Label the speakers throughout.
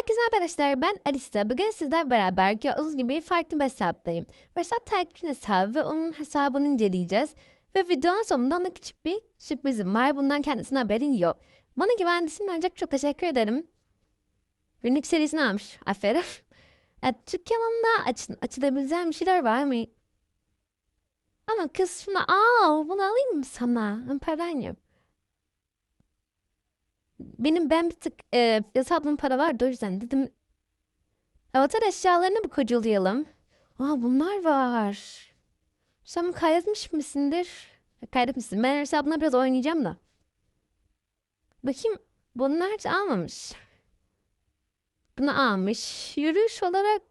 Speaker 1: Herkese arkadaşlar ben Alisa. Bugün sizlerle beraber gördüğünüz gibi farklı bir hesaptayım. Versat takipçinin hesabı ve onun hesabını inceleyeceğiz. Ve videonun sonunda ona küçük bir sürprizim var. Bundan kendisine haberin yok. Bana güvendiğiniz ancak çok teşekkür ederim. Günlük serisini almış. Aferin. Ya, Türk yalanında aç, açılabileceğim bir şeyler var mı? Ama kız şunu al bunu alayım mı sana? Paran yok. Benim ben bir tık e, hesabımın para vardı o yüzden dedim. Avatar eşyalarını bir kocalayalım. Aa bunlar var. Sen kaydetmiş misindir? Kaydetmişsin. Ben hesabına biraz oynayacağım da. Bakayım bunlar da almamış. Bunu almış. Yürüyüş olarak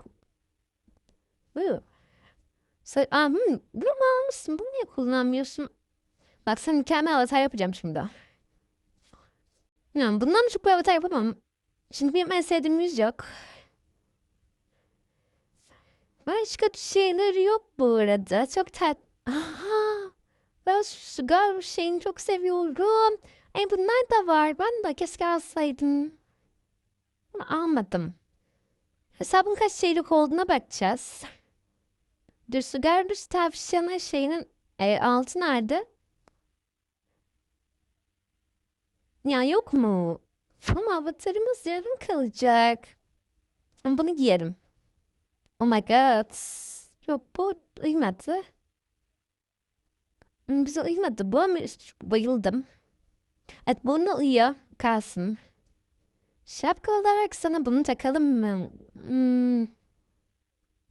Speaker 1: bu. Sa Aa, hmm, bunu mu almışsın? Bunu niye kullanmıyorsun? Bak sen mükemmel avatar yapacağım şimdi. Yani bundan da çok bir avatar yapamam. Şimdi benim en sevdiğim yüz yok. Başka şeyler yok bu arada. Çok tat... Aha! Ben şu sigara şeyini çok seviyorum. E bunlar da var. Ben de keşke alsaydım. Bunu almadım. Hesabın kaç şeylik olduğuna bakacağız. Dur sigara düz tavşanı şeyinin e, altı nerede? Ya yok mu? Ama avatarımız yarım kalacak. Ama bunu giyerim. Oh my god. Yok bu uymadı. Hmm, Bize uymadı bu ama bayıldım. Evet bunu uyuyor. Kalsın. Şapka olarak sana bunu takalım mı? Hmm.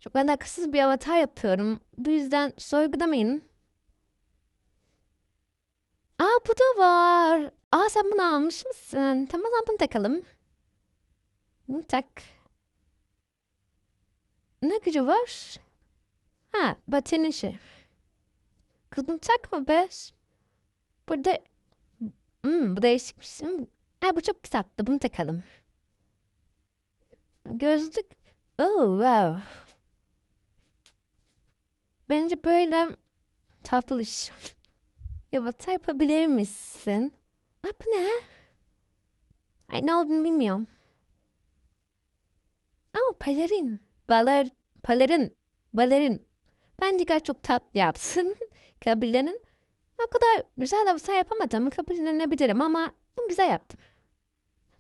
Speaker 1: Çok alakasız bir avatar yapıyorum. Bu yüzden sorgulamayın. Aa bu da var. Aa sen bunu almış mısın? Tamam lan bunu takalım. Bunu tak. Ne gücü var? Ha batenin işi. Kız bunu takma be. Burada... Hmm, bu değişikmiş. Ha bu çok güzel. Bunu takalım. Gözlük. Oh wow. Bence böyle tatlış. Yavaş yapabilir misin? Ha bu ne? Ay ne olduğunu bilmiyorum. Aa pelerin. Baler, pelerin. Balerin. Bence gayet çok tatlı yapsın. Kabullenin. O kadar güzel yapsa yapamadım. Kabullenebilirim ama güzel yaptım.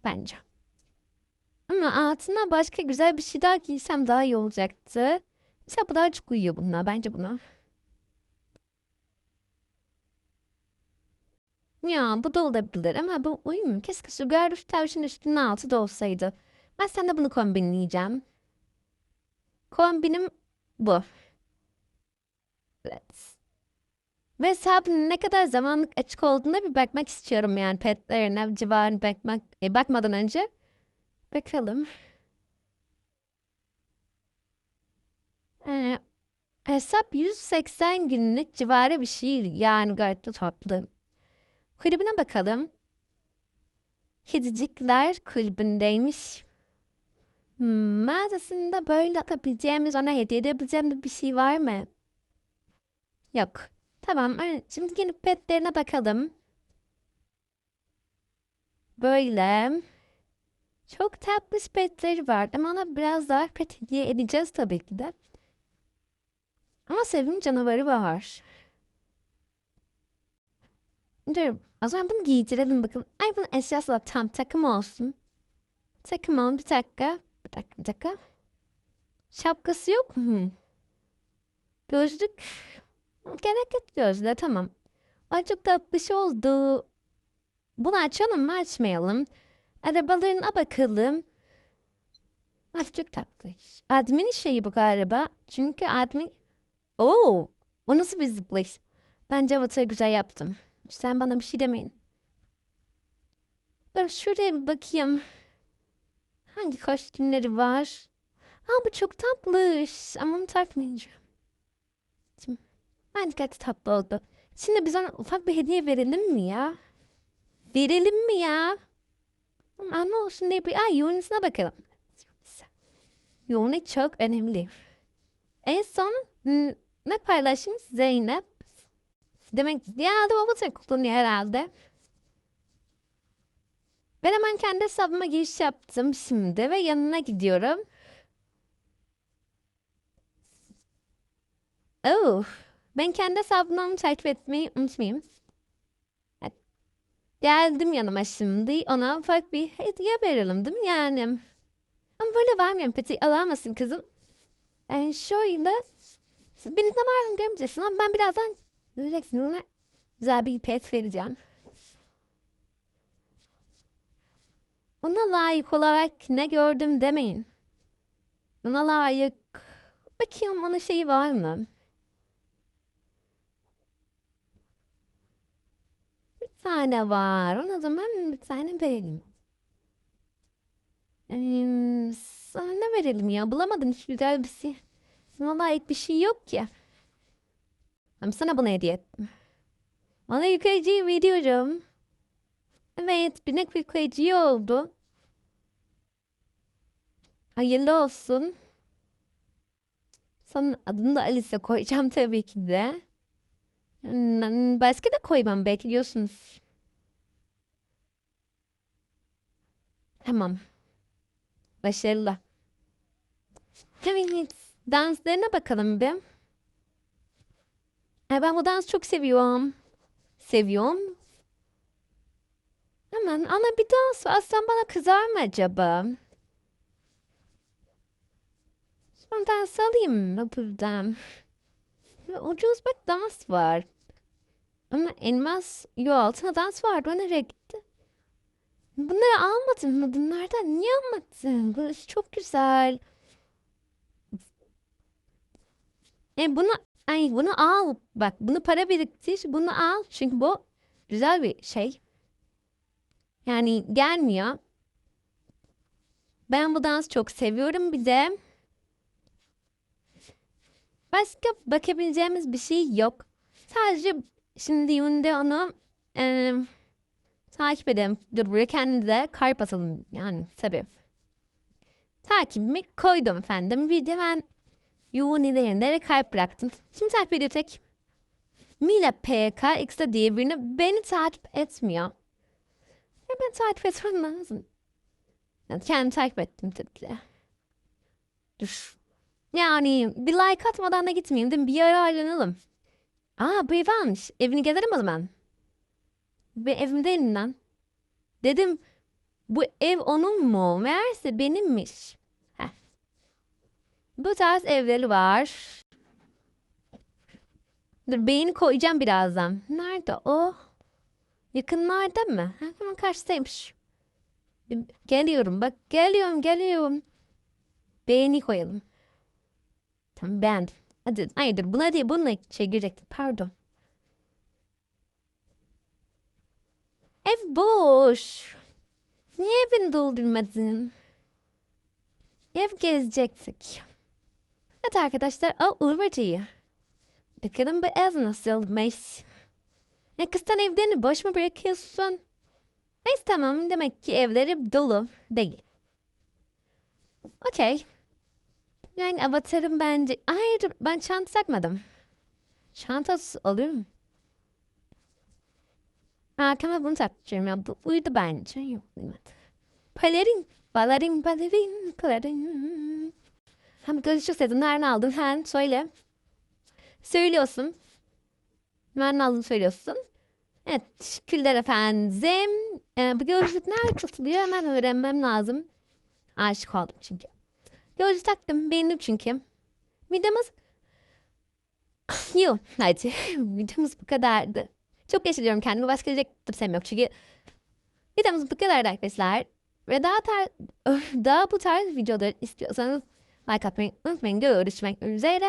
Speaker 1: Bence. Ama altına başka güzel bir şey daha giysem daha iyi olacaktı. Mesela bu daha çok uyuyor bununla. Bence buna. Ya bu da olabilir ama bu uyumuyor. Keşke şu garip tavşan üstünün altı da olsaydı. Ben de bunu kombinleyeceğim. Kombinim bu. Evet. Ve hesabın ne kadar zamanlık açık olduğuna bir bakmak istiyorum yani petlerine civarına bakmak e, bakmadan önce. Bakalım. Ee, hesap 180 günlük civarı bir şey yani gayet de tatlı. Kulübüne bakalım. Kedicikler kulübündeymiş. Hmm, mağazasında böyle atabileceğimiz, ona hediye edebileceğimiz bir şey var mı? Yok. Tamam, şimdi gelip petlerine bakalım. Böyle. Çok tatlı petleri var ama ona biraz daha pet hediye edeceğiz tabii ki de. Ama sevim canavarı var. Dur. O zaman bunu giydirelim bakalım. Ay bunun eşyası tam takım olsun. Takım ol bir dakika. Bir dakika bir dakika. Şapkası yok mu? Gözlük. Gerek yok gözlüğe tamam. Ay çok tatlı şey oldu. Bunu açalım mı açmayalım. Arabalarına bakalım. Ay çok tatlı. Admin şeyi bu galiba. Çünkü admin... Oo, o nasıl bir zıplayış? Bence avatarı güzel yaptım. Sen bana bir şey demeyin. Ben şuraya bir bakayım. Hangi kostümleri var? Ha bu çok tatlış. Ama onu takmayacağım. Şimdi, bence gayet tatlı oldu. Şimdi biz ona ufak bir hediye verelim mi ya? Verelim mi ya? Ama ne olsun diye bir... Ay yoğunlusuna bakalım. Yoğunluk çok önemli. En son ne paylaşayım Zeynep? Demek diğer de babası kullanıyor herhalde. Ben hemen kendi hesabıma giriş yaptım şimdi ve yanına gidiyorum. Oh, ben kendi hesabımdan takip etmeyi unutmayayım. Geldim yanıma şimdi. Ona ufak bir hediye verelim değil mi yani? Ama böyle vermiyorum. Peti alamazsın kızım. Yani şöyle. Beni tamamen görmeyeceksin ama ben birazdan göreceksin. Ona güzel bir pet vereceğim. Ona layık olarak ne gördüm demeyin. Ona layık. Bakayım onun şeyi var mı? Bir tane var. Ona zaman bir tane verelim. Ee, sana ne verelim ya? Bulamadım hiç güzel bir şey. Sana layık bir şey yok ki. Ama sana bunu hediye ettim. Bana yıkayıcıyı veriyorum. Evet, binek yıkayıcı oldu. Hayırlı olsun. Sana adını da Alice koyacağım tabii ki de. Hmm, Başka da koymam bekliyorsunuz. Tamam. Başarılı. Evet, danslarına bakalım bir. Ay, ben bu dansı çok seviyorum. Seviyorum. Hemen ana bir dans. Aslan bana kızar mı acaba? Son dans alayım mı buradan? Ucuz bak dans var. Ama elmas yo altına dans vardı. O nereye gitti? Bunları almadın mı? Bunlardan niye almadın? Burası çok güzel. E bunu ay bunu al. Bak bunu para biriktir. Bunu al. Çünkü bu güzel bir şey. Yani gelmiyor. Ben bu dansı çok seviyorum bir de. Başka bakabileceğimiz bir şey yok. Sadece şimdi Yunde onu eee, takip edelim. Dur buraya kendimize kalp atalım. Yani tabii. Takibimi koydum efendim. Bir de ben Yuni'de kalp bıraktım. Şimdi takip ediyor tek. Mila PK X'de diye birini beni takip etmiyor. Hemen takip etmem lazım. Yani kendimi takip ettim tabii ki de. Dur. Yani bir like atmadan da gitmeyeyim değil mi? Bir ara ayrılalım. Aa bu ev almış. Evini gezerim o zaman. Ve evimdeyim lan. Dedim bu ev onun mu? Meğerse benimmiş. Bu tarz evleri var. Dur beğeni koyacağım birazdan. Nerede o? Yakınlarda mı? Hemen karşıdaymış. Geliyorum bak geliyorum geliyorum. Beğeni koyalım. Tamam beğendim. Hadi hayırdır buna değil bununla şey girecektim pardon. Ev boş. Niye evini doldurmadın? Ev gezecektik. Evet arkadaşlar o Uğur Böceği. Bakalım bu ev nasılmış. Ya kız sen evlerini boş mu bırakıyorsun? Neyse tamam demek ki evleri dolu değil. Okey. Yani avatarım bence... Hayır ben çanta takmadım. Çantası olur mu? Arkama bunu takacağım ya. Bu uydu bence. Yok uymadı. Palerin. Balerin, balerin, palerin. Hem görüşürüz dedim. Nereden aldın? Sen söyle. Söylüyorsun. Nereden aldın söylüyorsun. Evet. Teşekkürler efendim. Ee, bu gözlük nerede tutuluyor? Hemen öğrenmem lazım. Aşık oldum çünkü. Gözlük taktım. Beğendim çünkü. Videomuz... Yok. Hadi. Videomuz bu kadardı. Çok yaşlıyorum kendimi. Başka diyecek kimsem yok. Çünkü videomuz bu kadardı arkadaşlar. Ve daha tar daha bu tarz videolar istiyorsanız like atmayı unutmayın. Görüşmek üzere.